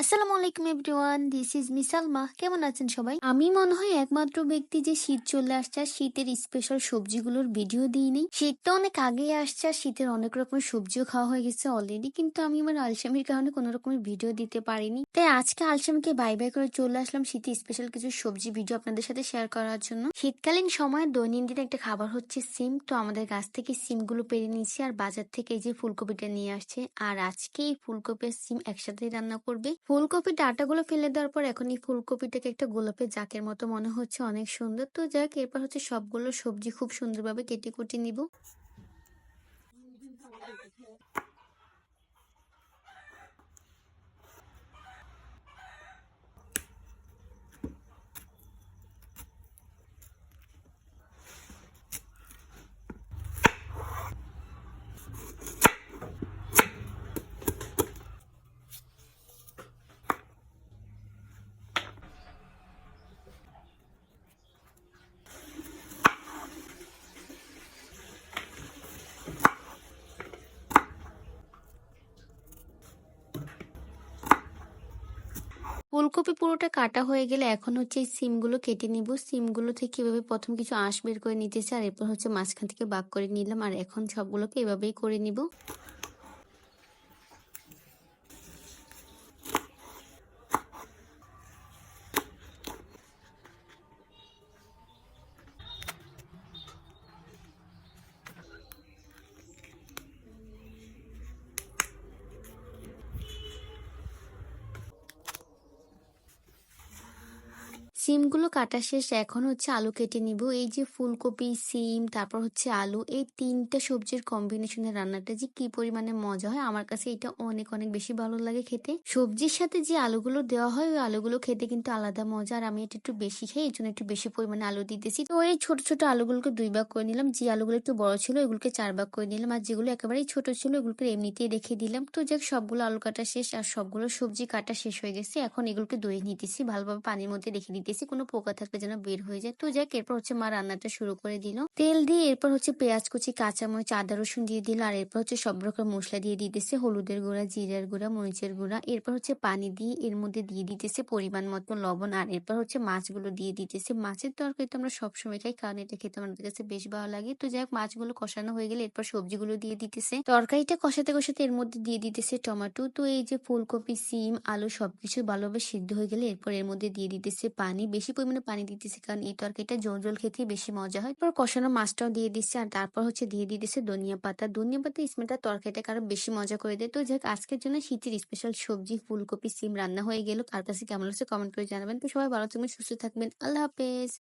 আসসালামু আলাইকুম everyone, this is মিসালমা কেমন আছেন সবাই? আমি মনে হয় একমাত্র ব্যক্তি যে শীত চলে আসছে শীতের স্পেশাল সবজিগুলোর ভিডিও দিইনি শীতটা অনেক আগে আসছে শীতের অনেক রকমের সবজিও খাওয়া হয়ে গেছে অলরেডি কিন্তু আমি আমার আলসামির কারণে কোনো রকমের ভিডিও দিতে পারিনি। তাই আজকে আলসামিকে বাই বাই করে চলে আসলাম শীতে স্পেশাল কিছু সবজি ভিডিও আপনাদের সাথে শেয়ার করার জন্য। শীতকালীন সময় দৈনন্দিন একটা খাবার হচ্ছে সিম। তো আমাদের গাছ থেকে সিমগুলো পেরে নিয়েছি আর বাজার থেকে এই যে ফুলকপিটা নিয়ে আসছে। আর আজকে এই ফুলকপি আর সিম একসাথে রান্না করবে। ফুলকপির ডাটাগুলো ফেলে দেওয়ার পর এখন এই ফুলকপিটাকে একটা গোলাপের জাকের মতো মনে হচ্ছে অনেক সুন্দর। তো যাক, এরপর হচ্ছে সবগুলো সবজি খুব সুন্দরভাবে কেটে কুটে নিব। ফুলকপি পুরোটা কাটা হয়ে গেলে এখন হচ্ছে এই সিমগুলো কেটে নিব। সিমগুলো থেকে এভাবে প্রথম কিছু আঁশ বের করে নিতেছে আর এরপর হচ্ছে মাঝখান থেকে বাক করে নিলাম, আর এখন সবগুলোকে এভাবেই করে নিব। সিমগুলো কাটা শেষ, এখন হচ্ছে আলু কেটে নিব। এই যে ফুলকপি, সিম, তারপর হচ্ছে আলু, এই তিনটা সবজির কম্বিনেশনে রান্নাটা যে কি পরিমাণে মজা হয়, আমার কাছে এটা অনেক অনেক বেশি ভালো লাগে খেতে। সবজির সাথে যে আলুগুলো দেওয়া হয়, ওই আলুগুলো খেতে কিন্তু আলাদা মজা, আর আমি এটা একটু বেশি খাই এই জন্য একটু বেশি পরিমাণে আলু দিতেছি। তো এই ছোট ছোট আলুগুলোকে দুই ভাগ করে নিলাম, যে আলুগুলো একটু বড় ছিল ওগুলোকে চার ভাগ করে নিলাম, আর যেগুলো একেবারেই ছোট ছিল ওগুলোকে এমনিতেই রেখে দিলাম। তো যাক, সবগুলো আলু কাটা শেষ, আর সবগুলো সবজি কাটা শেষ হয়ে গেছে, এখন এগুলোকে দই নিতেছি, ভালোভাবে পানির মধ্যে রেখে দিতেছি, কোনো পোকা থাকলে যেন বের হয়ে যায়। তো যাক, এরপর হচ্ছে মা রান্নাটা শুরু করে দিল। তেল দিয়ে এরপর হচ্ছে পেঁয়াজ কুচি, কাঁচামরিচ, আদা, রসুন দিয়ে দিল। আর এরপর হচ্ছে সব রকম মশলা দিয়ে দিতেছে। হলুদের গুঁড়া, জিরার গুঁড়া, মরিচের গুঁড়া। এরপর হচ্ছে পানি দিয়ে এর মধ্যে দিয়ে দিতেছে পরিমাণ মতো লবণ। আর এরপর হচ্ছে মাছগুলো দিয়ে দিতেছে। মাছের তরকারি তো আমরা সবসময় খাই, কারণ এটা খেতে আমাদের কাছে বেশ ভালো লাগে। তো যাক, মাছগুলো কষানো হয়ে গেলে এরপর সবজিগুলো দিয়ে দিতেছে। তরকারিটা কষাতে কষাতে এর মধ্যে দিয়ে দিতেছে টমেটো। তো এই যে ফুলকপি, সিম, আলু সবকিছু ভালোভাবে সিদ্ধ হয়ে গেলে এরপর এর মধ্যে দিয়ে দিতেছে পানি। বেশি পরিমাণে পানি দিতেছি কারণ এই তরকারিটা জল জল খেতেই বেশি মজা হয়। তারপর কষানো মাছটাও দিয়ে দিচ্ছি আর তারপর হচ্ছে দিয়ে দিয়ে দিতেছে ধনিয়া পাতা। ধনিয়া পাতা স্মেলটা তরকারিটাকে আরও বেশি মজা করে দেয়। তো যাক আজকের জন্য শীতের স্পেশাল সবজি, ফুলকপি, সিম রান্না হয়ে গেল। কার কাছে কেমন হচ্ছে কমেন্ট করে জানাবেন। তো সবাই ভালো থাকবেন, সুস্থ থাকবেন। আল্লাহ হাফেজ।